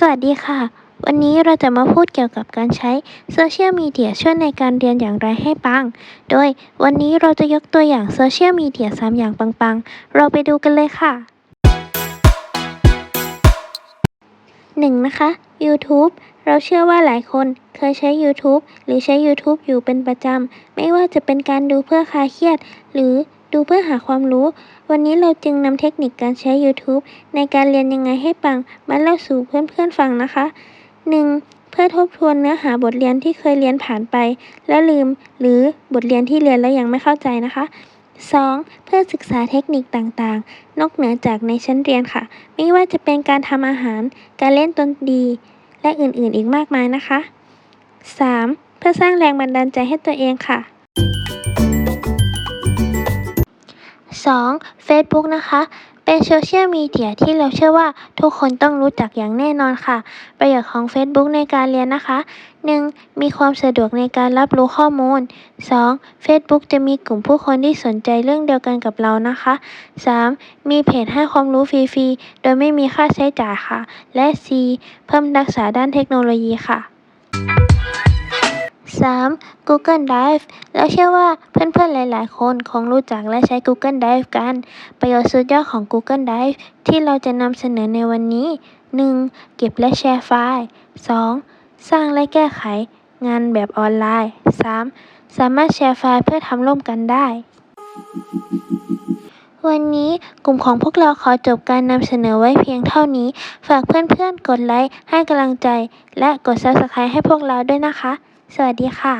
สวัสดีค่ะ วันนี้เราจะมาพูดเกี่ยวกับการใช้โซเชียลมีเดียช่วยในการเรียนอย่างไรให้ปัง โดยวันนี้เราจะยกตัวอย่างโซเชียลมีเดีย3อย่างปังๆ เราไปดูกันเลยค่ะ 1. นะคะ YouTube เราเชื่อว่าหลายคนเคยใช้ YouTube หรือใช้ YouTube อยู่เป็นประจำ ไม่ว่าจะเป็นการดูเพื่อคลายเครียด หรือ ดูเพื่อหาความรู้ วันนี้เราจึงนำเทคนิคการใช้ YouTube ในการเรียนยังไงให้ปัง มาเล่าสู่เพื่อนๆฟังนะคะ 1. เพื่อทบทวนเนื้อหาบทเรียนที่เคยเรียนผ่านไป แล้วลืม หรือบทเรียนที่เรียนแล้วยังไม่เข้าใจนะคะ 2. เพื่อศึกษาเทคนิคต่างๆ นอกเหนือจากในชั้นเรียนค่ะ ไม่ว่าจะเป็นการทำอาหาร การเล่นดนตรีและอื่นๆ อีกมากมายนะคะ 3. เพื่อสร้างแรงบันดาลใจให้ตัวเองค่ะ 2. Facebook นะคะ เป็นโซเชียลมีเดียที่เราเชื่อว่าทุกคนต้องรู้จักอย่างแน่นอนค่ะ ประโยชน์ของ Facebook ในการเรียนนะคะ 1. มีความสะดวกในการรับรู้ข้อมูล 2. Facebook จะมีกลุ่มผู้คนที่สนใจเรื่องเดียวกันกับเรานะคะ 3. มีเพจให้ความรู้ฟรีๆ โดยไม่มีค่าใช้จ่ายค่ะ และ 4. เพิ่มทักษะด้านเทคโนโลยีค่ะ 3. Google Drive เราเชื่อว่าเพื่อนๆหลายๆ คนคงรู้จักและใช้ Google Drive กัน ประโยชน์สุดยอดของ Google Drive ที่เราจะนำเสนอในวันนี้ 1. เก็บและแชร์ไฟล์ 2. สร้างและแก้ไข งานแบบออนไลน์ 3. สามารถแชร์ไฟล์เพื่อทำร่วมกันได้วันนี้กลุ่มของพวกเราขอจบการนำเสนอไว้เพียงเท่านี้ ฝากเพื่อนๆ กดไลค์ให้กำลังใจ และกด Subscribe ให้พวกเราด้วยนะคะ สวัสดีค่ะ